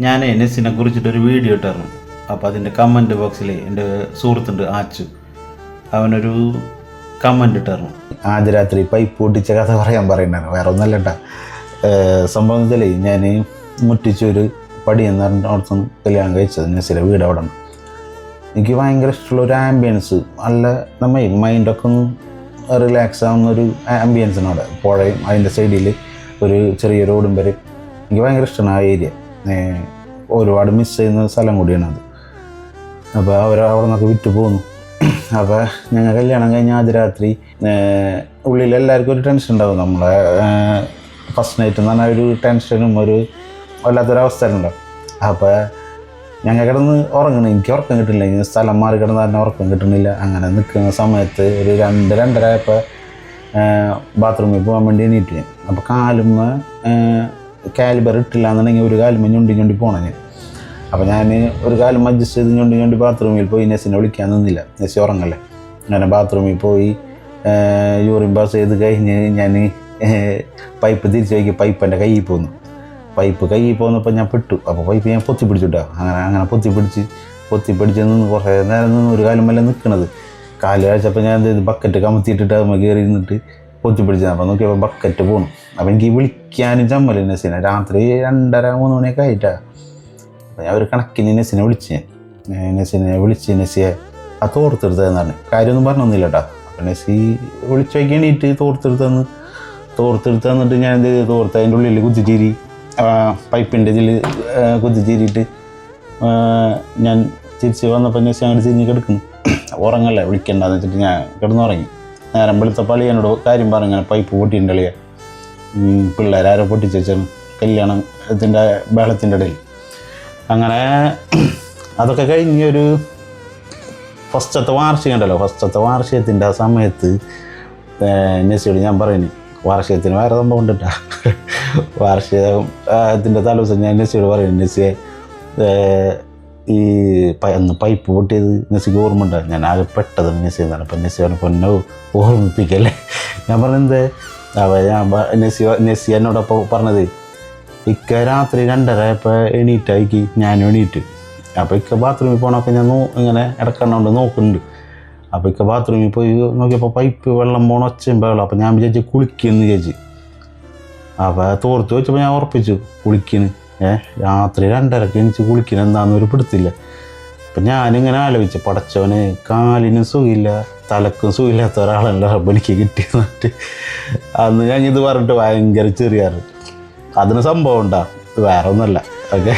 ഞാൻ നെസ്സിനെ കുറിച്ചിട്ടൊരു വീഡിയോ ഇട്ടായിരുന്നു അപ്പോൾ അതിന്റെ കമന്റ് ബോക്സിൽ എന്റെ സുഹൃത്തുണ്ട് ആച്ചു. അവനൊരു കമന്റ് ഇട്ടായിരുന്നു ആദ്യ രാത്രി പൈപ്പ് പൊട്ടിച്ച കഥ പറയാൻ പറയുന്നുണ്ടായിരുന്നു വേറെ ഒന്നല്ല കേട്ടാ. ഞാൻ മുറ്റിച്ചൊരു പടി എന്ന് പറഞ്ഞ അവിടുത്തെ കല്യാണം കഴിച്ചത് നെസ്സിലെ വീട് അവിടെ എനിക്ക് ഭയങ്കര ഇഷ്ടമുള്ള ഒരു ആംബിയൻസ് നല്ല നമ്മ മൈൻഡൊക്കെ ഒന്ന് റിലാക്സ് ആവുന്ന ഒരു ആംബിയൻസാണ് അവിടെ. പുഴയും അതിന്റെ സൈഡിൽ ഒരു ചെറിയ റോഡും വരെ എനിക്ക് ഭയങ്കര ഇഷ്ടമാണ് ആ ഏരിയ ഒരുപാട് മിസ് ചെയ്യുന്ന സ്ഥലം അത്. അപ്പോൾ അവർ അവിടെ നിന്നൊക്കെ വിറ്റ് പോന്നു. അപ്പോൾ ഞങ്ങൾ കല്യാണം കഴിഞ്ഞ ആദ്യ രാത്രി ഉള്ളിൽ എല്ലാവർക്കും ഒരു ടെൻഷൻ ഉണ്ടാവും. നമ്മളെ ഫസ്റ്റ് നൈറ്റ് എന്ന് പറഞ്ഞാൽ ഒരു ടെൻഷനും ഒരു വല്ലാത്തൊരവസ്ഥ ഉണ്ടാവും. അപ്പോൾ ഞങ്ങൾ കിടന്ന് ഉറങ്ങണം. എനിക്ക് ഉറക്കം കിട്ടുന്നില്ല ഇനി സ്ഥലം മാറി കിടന്ന് തന്നെ ഉറക്കം കിട്ടുന്നില്ല അങ്ങനെ നിൽക്കുന്ന സമയത്ത് ഒരു രണ്ട് രണ്ടര ആയപ്പോൾ ബാത്റൂമിൽ പോകാൻ വേണ്ടി എണീറ്റ് അപ്പോൾ കാലുമ്മ കാലിബർ ഇട്ടില്ല എന്നുണ്ടെങ്കിൽ ഒരു കാലം ഞൊണ്ടി ഞൊണ്ടി പോകണം ഞാൻ. അപ്പോൾ ഞാൻ ഒരു കാലം അഡ്ജസ്റ്റ് ചെയ്ത് ഞൊണ്ടി ഞൊണ്ടി ബാത്റൂമിൽ പോയി നെസ്സിനെ വിളിക്കാൻ നിന്നില്ല. നെസ്സി ഉറങ്ങല്ലേ? അങ്ങനെ ബാത്റൂമിൽ പോയി യൂറിൻ പാസ് ചെയ്ത് കഴിഞ്ഞ് ഞാൻ പൈപ്പ് തിരിച്ചു വയ്ക്കും പൈപ്പ് എന്റെ കയ്യിൽ പോന്നു. പൈപ്പ് കയ്യിൽ പോന്നപ്പോൾ ഞാൻ പെട്ടു. അപ്പോൾ പൈപ്പ് ഞാൻ പൊത്തി പിടിച്ചിട്ടോ. അങ്ങനെ അങ്ങനെ പൊത്തി പിടിച്ച് പൊത്തി പിടിച്ച് നിന്ന് കുറേ നേരം നിന്ന് ഒരു കാലം വല്ല നിൽക്കണത് കാൽ കഴിച്ചപ്പോൾ ഞാൻ ബക്കറ്റ് കമത്തിയിട്ടിട്ട് അത് കയറി നിന്നിട്ട് പൊത്തി പിടിച്ചത്. അപ്പോൾ നോക്കിയപ്പോൾ ബക്കറ്റ് പോകണം അപ്പോൾ എനിക്ക് വിളിക്കാനും ചമ്മൽ സിനിമ രാത്രി രണ്ടര മൂന്ന് മണിയൊക്കെ ആയിട്ടാ. അപ്പം ഞാൻ ഒരു കണക്കിന് നെസ്സിനെ വിളിച്ച്. ഞാൻ നെസ്സിനെ വിളിച്ച് നെസ്സിയെ ആ തോർത്തെടുത്തതെന്നാണ് കാര്യമൊന്നും പറഞ്ഞൊന്നുമില്ല കേട്ടോ അപ്പം നെസ്സി വിളിച്ചു വയ്ക്കണീട്ട് തോർത്തെടുത്തെന്ന് തോർത്തെടുത്ത് തന്നിട്ട് ഞാൻ എന്ത് തോർത്ത് അതിന്റെ ഉള്ളിൽ കുത്തിച്ചീരി പൈപ്പിന്റെ ഇതിൽ കുത്തിച്ചീരിയിട്ട് ഞാൻ തിരിച്ച് വന്നപ്പോൾ നെസ്സി അങ്ങോട്ട് തിരിഞ്ഞ് കിടക്കുന്നു. ഉറങ്ങല്ലേ? വിളിക്കണ്ടെന്ന് വെച്ചിട്ട് ഞാൻ കിടന്നുറങ്ങി. നേരം വെളുത്തപ്പള്ളി എന്നോട് കാര്യം പറഞ്ഞു പൈപ്പ് പൊട്ടിയിട്ടുണ്ട് അളിയ പിള്ളേരാരോ ആരോ വെച്ചാണ് കല്യാണം ഇതിന്റെ ബഹളത്തിന്റെ ഇടയിൽ. അങ്ങനെ അതൊക്കെ കഴിഞ്ഞ് ഒരു ഫസ്റ്റത്തെ വാർഷികം ഉണ്ടല്ലോ ഫസ്റ്റത്തെ വാർഷികത്തിന്റെ ആ സമയത്ത് നെസ്സിയോട് ഞാൻ പറയുന്നു വാർഷികത്തിന് വേറെ സംഭവം ഉണ്ടാ വാർഷികത്തിന്റെ വാർഷികം ദിവസം ഞാൻ നെസ്സിയോട് പറയുന്നു നെസ്സിയെ ഏഹ്, ഈ അന്ന് പൈപ്പ് പൊട്ടിയത് നെസ്സിക്ക് ഓർമ്മ ഉണ്ടാകും ഞാൻ ആകെ പെട്ടത് നെസ്സി എന്നാണ്. അപ്പം നെസ്സി പറഞ്ഞു പൊന്നെ ഓർമ്മിപ്പിക്കല്ലേ? ഞാൻ പറഞ്ഞത് അവ ഞാൻ നെസ്സി നെസ്സി എന്നോടൊപ്പം പറഞ്ഞത് ഇക്ക രാത്രി രണ്ടര ഇപ്പോൾ എണീറ്റായിക്ക് ഞാൻ എണീറ്റ്. അപ്പോൾ ഇക്ക ബാത്റൂമിൽ പോകണമൊക്കെ ഞാൻ നോ ഇങ്ങനെ ഇടക്കണ്ണോണ്ട് നോക്കുന്നുണ്ട്. അപ്പോൾ ഇക്ക ബാത്റൂമിൽ പോയി നോക്കിയപ്പോൾ പൈപ്പ് വെള്ളം പോകണം ഒച്ചയും വെള്ളം അപ്പോൾ ഞാൻ വിചാരിച്ചു കുളിക്കുന്നു ചേച്ചി അപ്പോൾ തോർത്ത് വെച്ചപ്പോൾ ഞാൻ ഉറപ്പിച്ചു കുളിക്കുന്നു. ഏ രാത്രി രണ്ടരക്ക് എനിക്ക് കുളിക്കണം എന്താണെന്ന് ഒരു പിടുത്തില്ല. അപ്പം ഞാനിങ്ങനെ ആലോചിച്ചു പടച്ചവന് കാലിനും സുഖമില്ല തലക്കും സുഖമില്ലാത്ത ഒരാളല്ല എനിക്ക് കിട്ടിയെന്നിട്ട് അന്ന് ഞാൻ ഇത് പറഞ്ഞിട്ട് ഭയങ്കര ചെറിയാറ്. അതിന് സംഭവം ഉണ്ടാ വേറെ ഒന്നുമല്ല ഓക്കെ